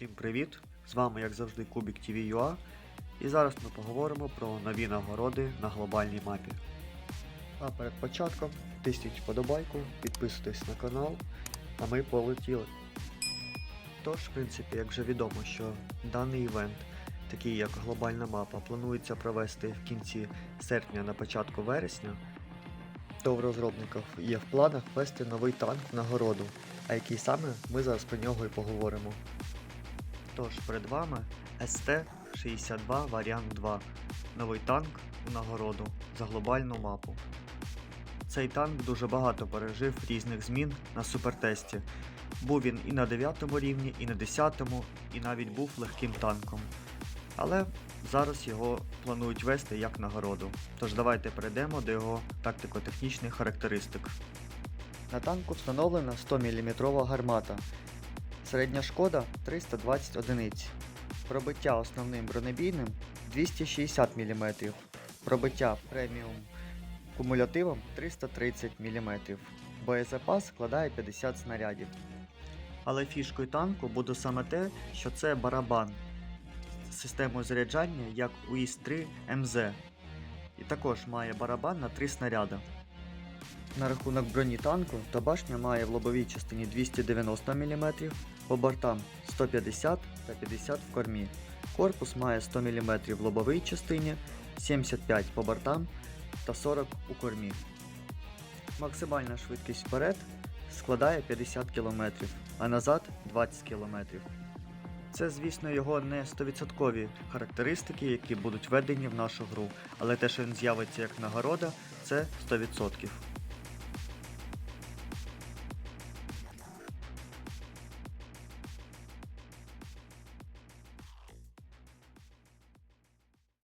Всім привіт! З вами, як завжди, Кубік TV.ua і зараз ми поговоримо про нові нагороди на глобальній мапі. А перед початком тисніть вподобайку, підписуйтесь на канал, а ми полетіли. Тож, в принципі, як вже відомо, що даний івент, такий як глобальна мапа, планується провести в кінці серпня на початку вересня, то в розробників є в планах ввести новий танк в нагороду, а який саме ми зараз про нього і поговоримо. Тож перед вами СТ-62 варіант 2, новий танк у нагороду за глобальну мапу. Цей танк дуже багато пережив різних змін на супертесті. Був він і на 9 рівні, і на 10, і навіть був легким танком. Але зараз його планують вести як нагороду. Тож давайте перейдемо до його тактико-технічних характеристик. На танку встановлена 100 мм гармата. Середня шкода 320 одиниць. Пробиття основним бронебійним 260 мм. Пробиття преміум кумулятивом 330 мм. Боєзапас складає 50 снарядів. Але фішкою танку буде саме те, що це барабан з системою заряджання, як у ІС-3 МЗ. І також має барабан на 3 снаряди. На рахунок броні танку, то башня має в лобовій частині 290 мм, по бортам 150 та 50 в кормі. Корпус має 100 мм в лобовій частині, 75 по бортам та 40 у кормі. Максимальна швидкість вперед складає 50 км, а назад 20 км. Це, звісно, його не 100% характеристики, які будуть введені в нашу гру, але те, що він з'явиться як нагорода, це 100%.